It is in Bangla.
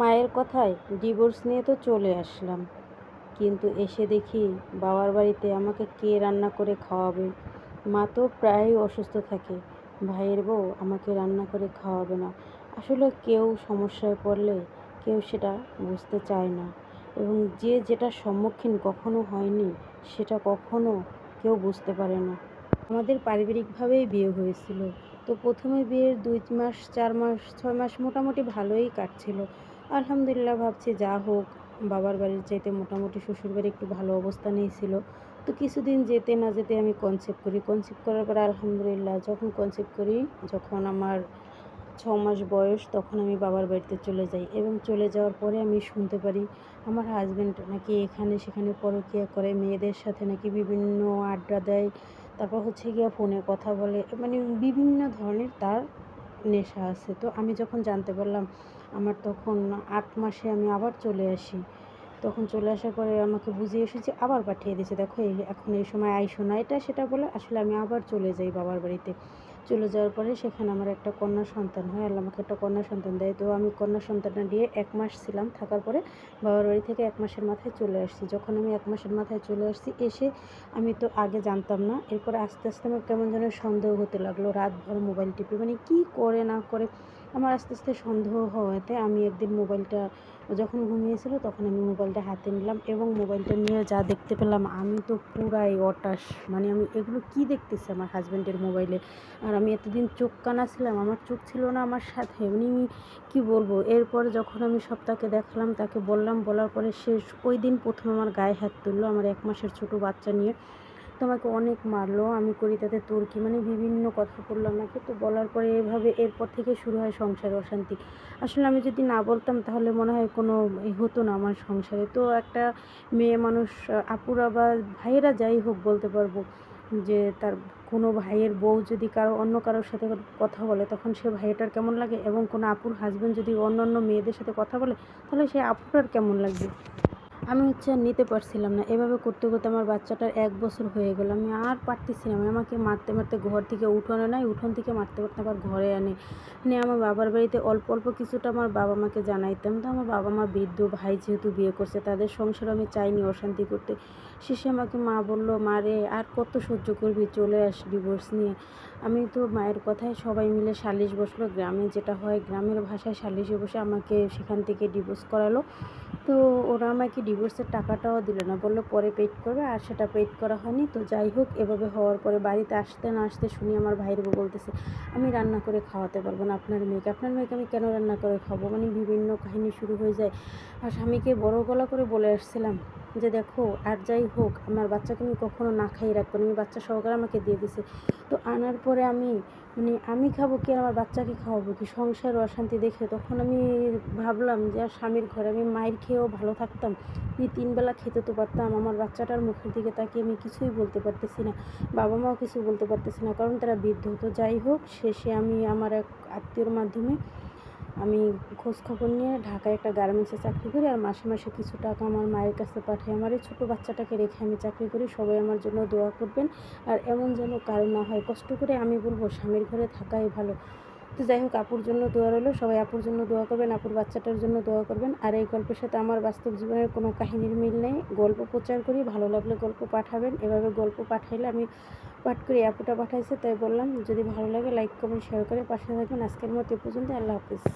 মায়ের কথায় ডিভোর্স নিয়ে তো চলে আসলাম। কিন্তু এসে দেখি বাবার বাড়িতে আমাকে কে রান্না করে খাওয়াবে? মা তো প্রায়ই অসুস্থ থাকে। ভাইয়ের বউ আমাকে রান্না করে খাওয়াবে না। আসলে কেউ সমস্যায় পড়লে কেউ সেটা বুঝতে চায় না। এবং যে যেটা সম্মুখীন কখনো হয়নি, সেটা কখনো কেউ বুঝতে পারে না। আমাদের পারিবারিকভাবেই বিয়ে হয়েছিল। তো প্রথমে বিয়ের দুই মাস, চার মাস, ছয় মাস মোটামুটি ভালোই কাটছিল। আলহামদুলিল্লাহ ভাবছি যা হোক, বাবার বাড়ির চাইতে মোটামুটি শ্বশুরবাড়ি একটু ভালো অবস্থানেই ছিল। তো কিছুদিন যেতে না যেতে আমি কনসেপ্ট করি। কনসেপ্ট করার পরে আলহামদুলিল্লাহ যখন কনসেপ্ট করি, যখন আমার ছ মাস বয়স, তখন আমি বাবার বাড়িতে চলে যাই এবং চলে যাওয়ার পরে আমি শুনতে পারি, আমার হাজব্যান্ড নাকি এখানে সেখানে পরকিয়া করে, মেয়েদের সাথে নাকি বিভিন্ন আড্ডা দেয়, তারপর হচ্ছে গিয়া ফোনে কথা বলে মানে বিভিন্ন ধরনের তার নেশা আছে। তো আমি যখন জানতে পারলাম, আমার তখন আট মাসে আমি আবার চলে আসি। তখন চলে আসার পরে আমাকে বুঝিয়ে এসেছে, আবার পাঠিয়ে দিয়েছে। দেখো, এই এখন এই সময় আইসো না, এটা সেটা বলে আসলে আমি আবার চলে যাই বাবার বাড়িতে। চলে যাওয়ার পরে সেখানে আমার একটা কন্যা সন্তান হয়, আল্লাহ আমাকে একটা কন্যা সন্তান দেয়। তো আমি কন্যা সন্তানটা নিয়ে এক মাস ছিলাম, থাকার পরে বাবার বাড়ি থেকে এক মাসের মাথায় চলে আসছি। যখন আমি এক মাসের মাথায় চলে আসছি, এসে আমি তো আগে জানতাম না, এরপরে আস্তে আস্তে আমার কেমন যেন সন্দেহ হতে লাগল, রাতভর মোবাইল টিপে মানে কী করে না করে। আমার আস্তে আস্তে সন্দেহ হওয়াতে আমি একদিন মোবাইলটা, যখন ঘুমিয়েছিল তখন আমি মোবাইলটা হাতে নিলাম এবং মোবাইলটা নিয়ে যা দেখতে পেলাম আমি তো পুরাই অটাস মানে আমি এগুলো কি দেখতেছি আমার হাজব্যান্ডের মোবাইলে? আর আমি এতদিন চোখ কানা ছিলাম, আমার চোখ ছিল না আমার সাথে। মানে আমি কী বলব? এরপর যখন আমি সপ্তাহকে দেখালাম, তাকে বললাম, বলার পরে সে ওই দিন প্রথম আমার গায়ে হাত তুললো, আমার এক মাসের ছোটো বাচ্চা নিয়ে। তোমাকে অনেক মারলো, আমি করি তাতে তোর কি? মানে বিভিন্ন কথা বলল আমাকে। তো বলার পরে এভাবে এরপর থেকে শুরু হয় সংসারে অশান্তি। আসলে আমি যদি না বলতাম তাহলে মনে হয় কোনো এ হতো না আমার সংসারে। তো একটা মেয়ে মানুষ, আপুরা বা ভাইয়েরা যাই হোক বলতে পারব যে তার কোনো ভাইয়ের বউ যদি কারও অন্য কারোর সাথে কথা বলে, তখন সে ভাইটার কেমন লাগে? এবং কোনো আপুর হাজব্যান্ড যদি অন্য অন্য মেয়েদের সাথে কথা বলে, তাহলে সে আপুটার কেমন লাগবে? আমি হচ্ছে নিতে পারছিলাম না। এভাবে করতে করতে আমার বাচ্চাটার এক বছর হয়ে গেল। আমি আর পারতেছি না। আমাকে মারতে মারতে ঘর থেকে উঠোনে নাই, উঠোন থেকে মারতে মারতে আবার ঘরে আনে। মানে আমার বাবার বাড়িতে অল্প অল্প কিছুটা আমার বাবা মাকে জানাইতাম। তো আমার বাবা মা বৃদ্ধ, ভাই যেহেতু বিয়ে করছে, তাদের সংসার আমি চাইনি অশান্তি করতে। শেষে আমাকে মা বলল মারে আর কত সহ্য করবি? চলে আস ডিভোর্স নিয়ে। আমি তো মায়ের কথায় সবাই মিলে সালিশ বসল। গ্রামে যেটা হয়, গ্রামের ভাষায় সালিশে বসে আমাকে সেখান থেকে ডিভোর্স করালো। তো ওরা আমাকে ডিভোর্সের টাকাটাও দিল না, বলল পরে পেড করবে আর সেটা পেড করা হয়নি। তো যাই হোক, এভাবে হওয়ার পরে বাড়িতে আসতে না আসতে শুনি আমার ভাইয়ের বউ বলতেছে, আমি রান্না করে খাওয়াতে পারব না আপনার মেয়েকে। আপনার মেয়েকে আমি কেন রান্না করে খাব মানে বিভিন্ন কাহিনী শুরু হয়ে যায়। আর স্বামীকে বড় গলা করে বলে আসছিলাম যে দেখো, আর যাই হোক, আমার বাচ্চাকে আমি কখনো না খাইয়ে রাখব না। আমি বাচ্চা সহকারে আমাকে দিয়ে দিছে। তো আনার পরে আমি মানে আমি খাব কি আর আমার বাচ্চাকে খাওয়াবো কি? সংসার অশান্তি দেখে তখন আমি ভাবলাম যে, আর স্বামীর ঘরে আমি মায়ের খেয়েও ভালো থাকতাম। আমি তিনবেলা খেতে তো পারতাম। আমার বাচ্চাটার মুখের দিকে তাকিয়ে আমি কিছুই বলতে পারতেছি না। বাবা মাও কিছু বলতে পারতেছি না, কারণ তারা বৃদ্ধ। তো যাই হোক, শেষে আমি আমার এক আত্মীয়র মাধ্যমে আমি খোঁজখবর নিয়ে ঢাকায় একটা গার্মেন্টসে চাকরি করি আর মাসে মাসে কিছু টাকা আমার মায়ের কাছে পাঠাই। আমার এই ছোটো বাচ্চাটাকে রেখে আমি চাকরি করি। সবাই আমার জন্য দোয়া করবেন। আর এমন যেন কারও না হয় কষ্ট করে আমি বলব, স্বামীর ঘরে থাকাই ভালো। তো যাই হোক, আপুর জন্য দোয়া রইল। সবাই আপুর জন্য দোয়া করবেন, আপুর বাচ্চাটার জন্য দোয়া করবেন। আর এই গল্পের সাথে আমার বাস্তব জীবনের কোনো কাহিনীর মিল নেই। গল্প প্রচার করি, ভালো লাগলে গল্প পাঠাবেন। এভাবে গল্প পাঠাইলে আমি পাঠ করি, আপুটা পাঠাইছে, তাই বললাম। যদি ভালো লাগে লাইক কমেন্ট শেয়ার করে পাশে থাকবেন। আজকের মতো এ পর্যন্ত আল্লাহ হাফিজ।